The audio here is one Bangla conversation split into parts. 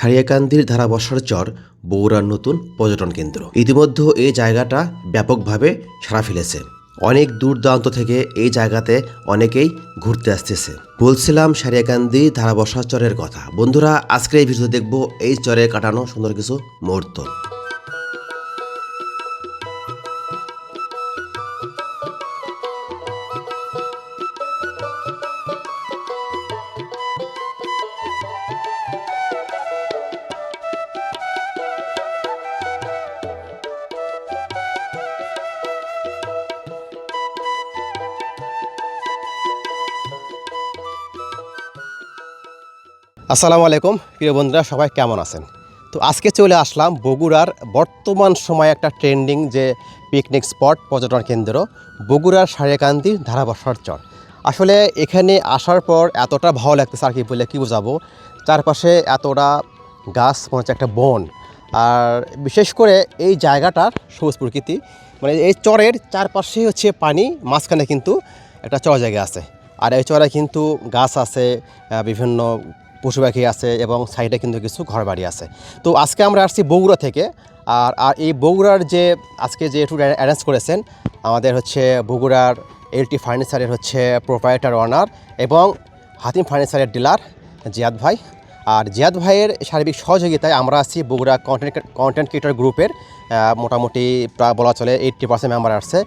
সারিয়াকান্দির ধারাবর্ষার চর বগুড়ার নতুন পর্যটন কেন্দ্র। ইতিমধ্যে এই জায়গাটা ব্যাপকভাবে সারা ফেলেছে। অনেক দূর দূরান্ত থেকে এই জায়গাতে অনেকেই ঘুরতে আসতেছে। বলছিলাম সারিয়াকান্দি ধারাবর্ষার চরের কথা। বন্ধুরা, আজকের এই ভিডিও দেখব এই চরে কাটানো সুন্দর কিছু মুহূর্ত। আসসালামু আলাইকুম, প্রিয় বন্ধুরা, সবাই কেমন আছেন? তো আজকে চলে আসলাম বগুড়ার বর্তমান সময়ে একটা ট্রেন্ডিং যে পিকনিক স্পট পর্যটন কেন্দ্র, বগুড়ার সারিয়াকান্দির ধারাবর্ষার চর। আসলে এখানে আসার পর এতটা ভালো লাগতেছে আর কি বলে কী বোঝাবো? চারপাশে এতটা গাছ, মনে হচ্ছে একটা বন। আর বিশেষ করে এই জায়গাটার সবুজ প্রকৃতি মানে এই চরের চারপাশে হচ্ছে পানি, মাঝখানে কিন্তু একটা চর জায়গা আছে। আর এই চরে কিন্তু গাছ আছে বিভিন্ন পশু পাখি আছে এবং সাইডে কিন্তু কিছু ঘরবাড়ি আছে। তো আজকে আমরা আসছি বগুড়া থেকে, আর আর এই বগুড়ার যে, আজকে যে একটু অ্যারেঞ্জ করেছেন, আমাদের হচ্ছে বগুড়ার এলটি ফার্নিচারের হচ্ছে প্রোপারেটার ওনার এবং হাতিম ফার্নিচারের ডিলার জিয়াদ ভাই। আর জিয়াদ ভাইয়ের সার্বিক সহযোগিতায় আমরা আছি বগুড়া কন্টেন্ট কন্টেন্ট ক্রিয়েটর গ্রুপের মোটামুটি প্রায় বলা চলে এইট্টি পার্সেন্ট মেম্বার আসছে।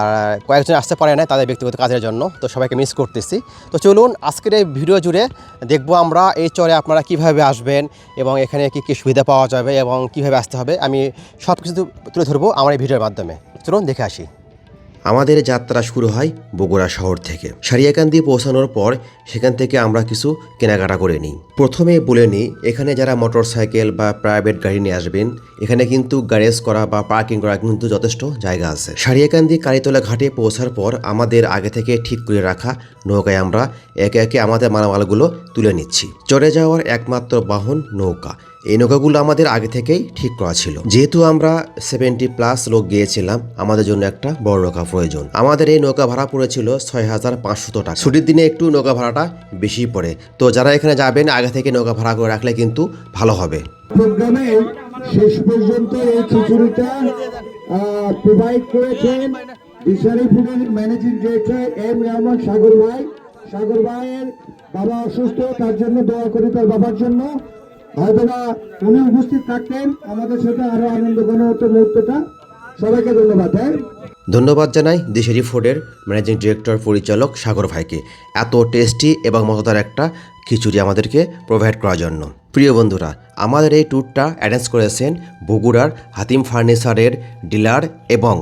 আর কয়েকজন আসতে পারে না তাদের ব্যক্তিগত কাজের জন্য, তো সবাইকে মিস করতেছি। তো চলুন আজকের এই ভিডিও জুড়ে দেখব আমরা এই চরে আপনারা কীভাবে আসবেন এবং এখানে কী কী সুবিধা পাওয়া যাবে এবং কীভাবে আসতে হবে। আমি সব কিছু তুলে ধরবো আমার এই ভিডিওর মাধ্যমে। চলুন দেখে আসি। আমাদের যাত্রা শুরু হয় বগুড়া শহর থেকে। সারিয়াকান্দি পৌঁছানোর পর সেখান থেকে আমরা কিছু কেনাকাটা করে নিই। প্রথমে বলে নিই, এখানে যারা মোটর সাইকেল বা প্রাইভেট গাড়ি নিয়ে আসবেন, এখানে কিন্তু গ্যারেজ করা বা পার্কিং করা কিন্তু যথেষ্ট জায়গা আছে। সারিয়াকান্দি কালীতলা ঘাটে পৌঁছার পর আমাদের আগে থেকে ঠিক করে রাখা নৌকায় আমরা একে একে আমাদের মালামালগুলো তুলে নিচ্ছি। চড়ে যাওয়ার একমাত্র বাহন নৌকা। এই নৌকাগুলো আমাদের আগে থেকেই ঠিক করা ছিল। যেহেতু আমরা সেভেন্টি প্লাস লোক গিয়েছিলাম, আমাদের জন্য একটা বড় নৌকা প্রয়োজন। আমাদের এই নৌকা ভাড়া পড়েছিল ছয় হাজার পাঁচশো টাকা। ছুটির দিনে একটু নৌকা ভাড়াটা বেশি পড়ে। তো যারা এখানে যাবেন, আগে থেকে নৌকা ভাড়া করে রাখলে কিন্তু ভালো হবে। শেষ পর্যন্ত এই খিচুড়িটা প্রোভাইড করেছেন দিশারি ফুডের managing director M Rahman Sagar ভাই। সাগর ভাইয়ের বাবা অসুস্থ, তার জন্য দোয়া করি তার বাবার জন্য। হয়তো বা উনি উপস্থিত থাকতেন। আমাদের সাথে আরও আনন্দ ঘন হতো মুহূর্তটা। সবাইকে ধন্যবাদ হ্যাঁ? ধন্যবাদ জানাই দেশেরি ফুডের ম্যানেজিং ডিরেক্টর পরিচালক সাগর ভাইকে। এত টেস্টি এবং মজাদার একটা খিচুড়ি আমাদেরকে প্রোভাইড করার জন্য। প্রিয় বন্ধুরা, আমাদের এই ট্যুরটা অ্যারেঞ্জ করেছেন বগুড়ার হাতিম ফার্নিচারের ডিলার এবং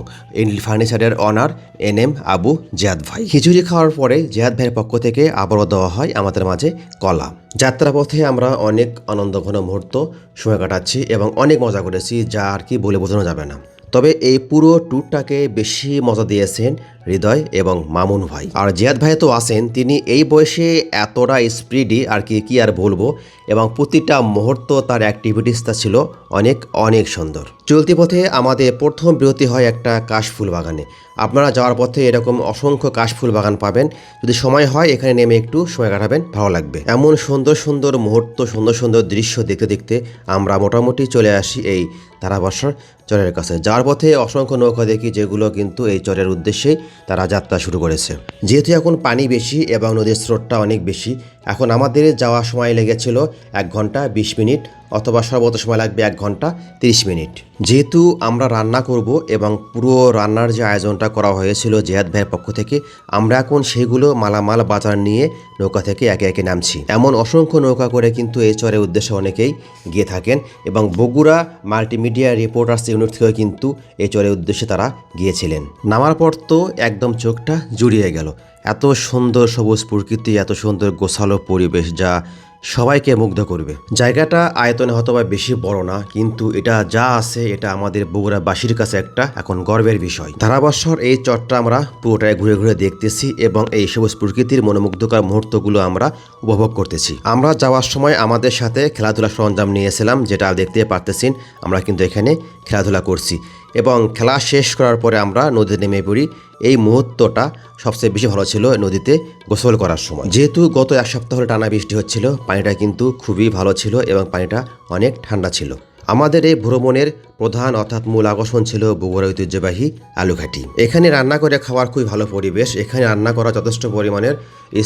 ফার্নিচারের owner N M Abu Ziad ভাই। খিচুড়ি খাওয়ার পরে জিয়াদ ভাইয়ের পক্ষ থেকে আবারও দেওয়া হয় আমাদের মাঝে কলা। যাত্রাপথে আমরা অনেক আনন্দঘন মুহূর্ত সময় কাটাচ্ছি এবং অনেক মজা করেছি, যা আর কি বলে বোঝানো যাবে না। তবে এই পুরো ট্যুরটাকে বেশি মজা দিয়েছেন হৃদয় এবং মামুন ভাই। আর জিয়াদ ভাই তো আছেন, তিনি এই বয়সে এতটা স্পিডি আর কি কি আর বলব? এবং প্রতিটা মুহূর্ত তার অ্যাক্টিভিটিসটা ছিল অনেক অনেক সুন্দর। চলতি পথে আমাদের প্রথম বিরতি হয় একটা কাশফুল বাগানে। আপনারা যাওয়ার পথে এরকম অসংখ্য কাশফুল বাগান পাবেন। যদি সময় হয়, এখানে নেমে একটু সময় কাটাবেন, ভালো লাগবে। এমন সুন্দর সুন্দর মুহূর্ত, সুন্দর সুন্দর দৃশ্য দেখতে দেখতে আমরা মোটামুটি চলে আসি এই তারাবাসার চরের কাছে। যাওয়ার পথে অসংখ্য নৌকা দেখি, যেগুলো কিন্তু এই চরের উদ্দেশ্যেই তারা যাত্রা শুরু করেছে। যেহেতু এখন পানি বেশি এবং নদীর স্রোতটা অনেক বেশি, এখন আমাদের যাওয়ার সময় লেগেছিল এক ঘণ্টা বিশ মিনিট। অথবা সর্বোচ্চ সময় লাগবে এক ঘণ্টা, তিরিশ মিনিট। যেহেতু আমরা রান্না করব এবং পুরো রান্নার যে আয়োজনটা করা হয়েছিল জেহাদ ভাইয়ের পক্ষ থেকে, আমরা এখন সেগুলো মালামাল বাজার নিয়ে নৌকা থেকে একে একে নামছি। এমন অসংখ্য নৌকা করে কিন্তু এই চরের উদ্দেশ্যে অনেকেই গিয়ে থাকেন এবং বগুড়া মাল্টিমিডিয়া রিপোর্টার্স ইউনিট থেকেও কিন্তু এই চরের উদ্দেশ্যে তারা গিয়েছিলেন। নামার পর তো একদম চোখটা জুড়িয়ে গেল। এত সুন্দর সবুজ প্রকৃতি, এত সুন্দর গোছালো পরিবেশ যা সবাইকে মুগ্ধ করবে। জায়গাটা আয়তনে হয়তো বা বেশি বড় না, কিন্তু এটা যা আছে, এটা আমাদের বগুড়াবাসীর কাছে একটা এখন গর্বের বিষয়। ধারাবর্ষর এই চটটা আমরা পুরোটায় ঘুরে ঘুরে দেখতেছি এবং এই সবুজ প্রকৃতির মনোমুগ্ধকর মুহূর্তগুলো আমরা উপভোগ করতেছি। আমরা যাওয়ার সময় আমাদের সাথে খেলাধুলা সরঞ্জাম নিয়েছিলাম, যেটা দেখতে পারতেছেন, আমরা কিন্তু এখানে খেলাধুলা করছি। এবং খেলা শেষ করার পরে আমরা নদীতে নেমে পড়ি। এই মুহূর্তটা সবচেয়ে বেশি ভালো ছিল নদীতে গোসল করার সময়। যেহেতু গত এক সপ্তাহ টানা বৃষ্টি হচ্ছিল, পানিটা কিন্তু খুবই ভালো ছিল এবং পানিটা অনেক ঠান্ডা ছিল। আমাদের এই ভ্রমণের প্রধান অর্থাৎ মূল আকর্ষণ ছিল বগুড়া ঐতিহ্যবাহী আলুঘাটি। এখানে রান্না করে খাওয়ার খুবই ভালো পরিবেশ, এখানে রান্না করা যথেষ্ট পরিমাণের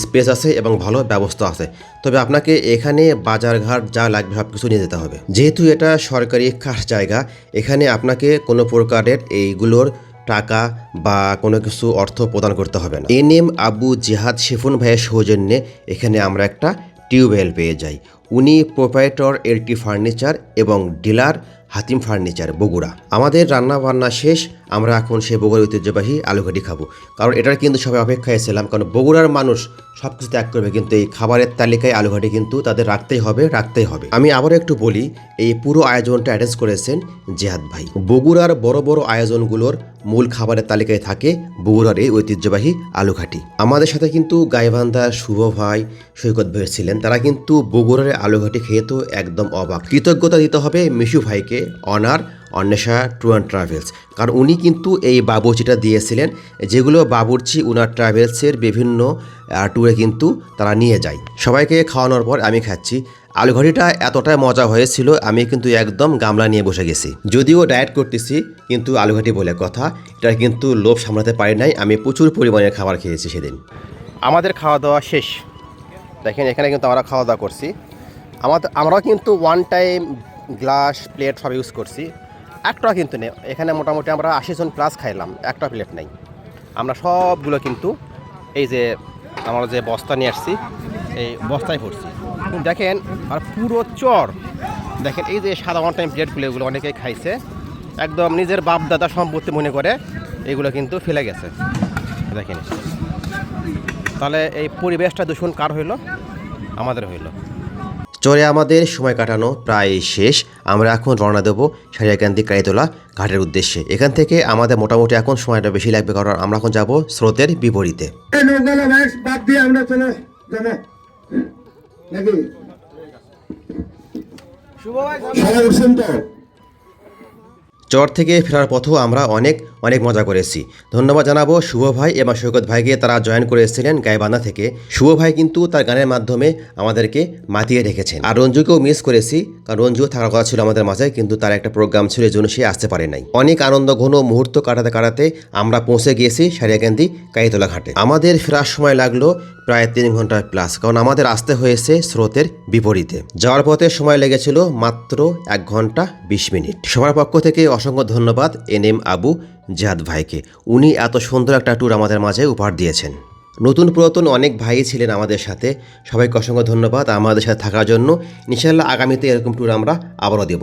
স্পেস আছে এবং ভালো ব্যবস্থা আছে। তবে আপনাকে এখানে বাজারঘাট যা লাগবে সব কিছু নিয়ে যেতে হবে। যেহেতু এটা সরকারি খাস জায়গা, এখানে আপনাকে কোনো প্রকারের এইগুলোর টাকা বা কোনো কিছু অর্থ প্রদান করতে হবে না। এন এম আবু জিহাদ শিফুন ভাইয়ের সৌজন্যে এখানে আমরা একটা টিউবওয়েল পেয়ে যাই। উনি প্রোপাইটর এলটি ফার্নিচার এবং ডিলার হাতিম ফার্নিচার, বগুড়া। আমাদের রান্না বান্না শেষ, আমরা এখন সেই বগুড়ার ঐতিহ্যবাহী আলুঘাটি খাব। কারণ এটার কিন্তু সবাই অপেক্ষায় ছিলাম, কারণ বগুড়ার মানুষ সব কিছু ত্যাগ করবে, কিন্তু এই খাবারের তালিকায় আলুঘাটি কিন্তু তাদের রাখতেই হবে রাখতেই হবে। আমি আবারও একটু বলি, এই পুরো আয়োজনটা অ্যারেঞ্জ করেছেন জেহাদ ভাই। বগুড়ার বড় বড় আয়োজনগুলোর মূল খাবারের তালিকায় থাকে বগুড়ার এই ঐতিহ্যবাহী আলুঘাটি। আমাদের সাথে কিন্তু গাইবান্ধার শুভ ভাই সৈকত ভাই ছিলেন। তারা কিন্তু বগুড়ার আলুঘাটি খেয়ে তো একদম অবাক। কৃতজ্ঞতা দিতে হবে মিশু ভাইকে owner Anwesha tour and travels কারণ উনি কিন্তু এই বাবুর্চিটা দিয়েছিলেন, যেগুলো বাবুর্চি উনার ট্রাভেলসের বিভিন্ন ট্যুরে কিন্তু তারা নিয়ে যায়। সবাইকে খাওয়ানোর পর আমি খাচ্ছি। আলুঘাটিটা এতটাই মজা হয়েছিল, আমি কিন্তু একদম গামলা নিয়ে বসে গেছি। যদিও ডায়েট করতেছি, কিন্তু আলুঘাটি বলে কথা, এটা কিন্তু লোভ সামলাতে পারি নাই। আমি প্রচুর পরিমাণে খাবার খেয়েছি সেদিন। আমাদের খাওয়া দাওয়া শেষ। দেখেন, এখানে কিন্তু আমরা খাওয়া দাওয়া করছি। আমাদের আমরাও কিন্তু ওয়ান টাইম গ্লাস, প্লেট সব ইউজ করছি। একটা কিন্তু নেই। এখানে মোটামুটি আমরা আশি জন প্লাস খাইলাম। একটা প্লেট নেই। আমরা সবগুলো কিন্তু এই যে আমরা যে বস্তা নিয়ে আসছি, এই বস্তায় ভরছি। দেখেন, আর পুরো চর। দেখেন, এই যে সাদা ওয়ান টাইম প্লেটগুলো এগুলো অনেকেই খাইছে। একদম নিজের বাপ দাদা সম্পত্তি মনে করে এগুলো কিন্তু ফেলে গেছে। দেখেন। তাহলে এই পরিবেশটা দূষণ কার হইল? আমাদের হইল। চরে আমাদের সময় কাটানো প্রায় শেষ। আমরা এখন রওনা দেবো সারিয়াকান্দি কাইতলা ঘাটের উদ্দেশ্যে। এখান থেকে আমাদের মোটামুটি এখন সময়টা বেশি লাগবে কারণ আমরা এখন যাব স্রোতের বিপরীতে। শুভ ভাই চর থেকে ফেরার পথেও আমরা অনেক অনেক মজা করেছি ধন্যবাদ জানাব শুভ ভাই এবং সৈকত ভাইকে তারা জয়েন করে এসেছিলেন থেকে। শুভ ভাই কিন্তু তার গানের মাধ্যমে আমাদেরকে মাতিয়ে রেখেছেন। আর রঞ্জুকেও মিস করেছি, কারণ রঞ্জুও থাকার কথা ছিল আমাদের মাঝে, কিন্তু তার একটা প্রোগ্রাম ছিল জন্য সে আসতে পারে নাই। অনেক আনন্দ, ঘন মুহূর্ত কাটাতে কাটাতে আমরা পৌঁছে গিয়েছি সারিয়াকান্দি কাইতলা ঘাটে। আমাদের ফেরার সময় লাগল প্রায় তিন ঘণ্টা প্লাস কারণ আমাদের আসতে হয়েছে স্রোতের বিপরীতে। যাওয়ার পথে সময় লেগেছিল মাত্র এক ঘণ্টা বিশ মিনিট। সবার পক্ষ থেকে অসংখ্য ধন্যবাদ এন এম আবু জাহাদ ভাইকে। উনি এত সুন্দর একটা ট্যুর আমাদের মাঝে উপহার দিয়েছেন। নতুন পুরাতন অনেক ভাই ছিলেন আমাদের সাথে। সবাইকে অসংখ্য ধন্যবাদ আমাদের সাথে থাকার জন্য। ইনশাল্লাহ আগামীতে এরকম ট্যুর আমরা আবারও দেব।